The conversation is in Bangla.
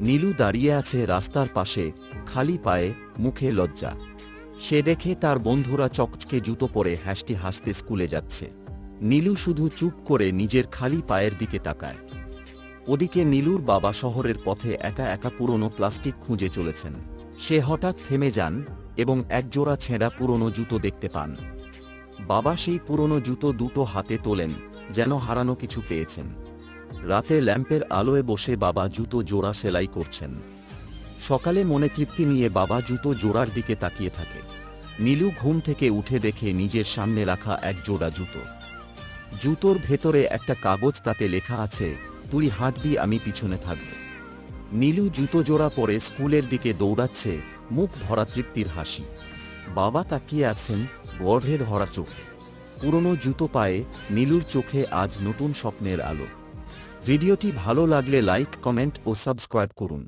নীলু দাঁড়িয়ে আছে রাস্তার পাশে, খালি পায়ে মুখে লজ্জা। সে দেখে তার বন্ধুরা চকচকে জুতো পরে হাসতে হাসতে স্কুলে যাচ্ছে। নীলু শুধু চুপ করে নিজের খালি পায়ের দিকে তাকায়। ওদিকে নীলুর বাবা শহরের পথে একা একা পুরনো প্লাস্টিক খুঁজে চলেছেন। সে হঠাৎ থেমে যান এবং একজোড়া ছেঁড়া পুরনো জুতো দেখতে পান। বাবা সেই পুরনো জুতো দুটো হাতে তোলেন, যেন হারানো কিছু পেয়েছেন। রাতে ল্যাম্পের আলোয় বসে বাবা জুতো জোড়া সেলাই করছেন। সকালে মনে তৃপ্তি নিয়ে বাবা জুতো জোড়ার দিকে তাকিয়ে থাকে। নীলু ঘুম থেকে উঠে দেখে নিজের সামনে রাখা এক জোড়া জুতো। জুতোর ভেতরে একটা কাগজ তাতে লেখা আছে, তুই হাঁটবি, আমি পিছনে থাকব। নীলু জুতো জোড়া পরে স্কুলের দিকে দৌড়াচ্ছে, মুখ ভরা তৃপ্তির হাসি। বাবা তাকিয়ে আছেন গর্ভের ধরা চোখে। পুরনো জুতো পায়ে নীলুর চোখে আজ নতুন স্বপ্নের আলো। ভিডিওটি ভালো লাগলে লাইক কমেন্ট ও সাবস্ক্রাইব করুন।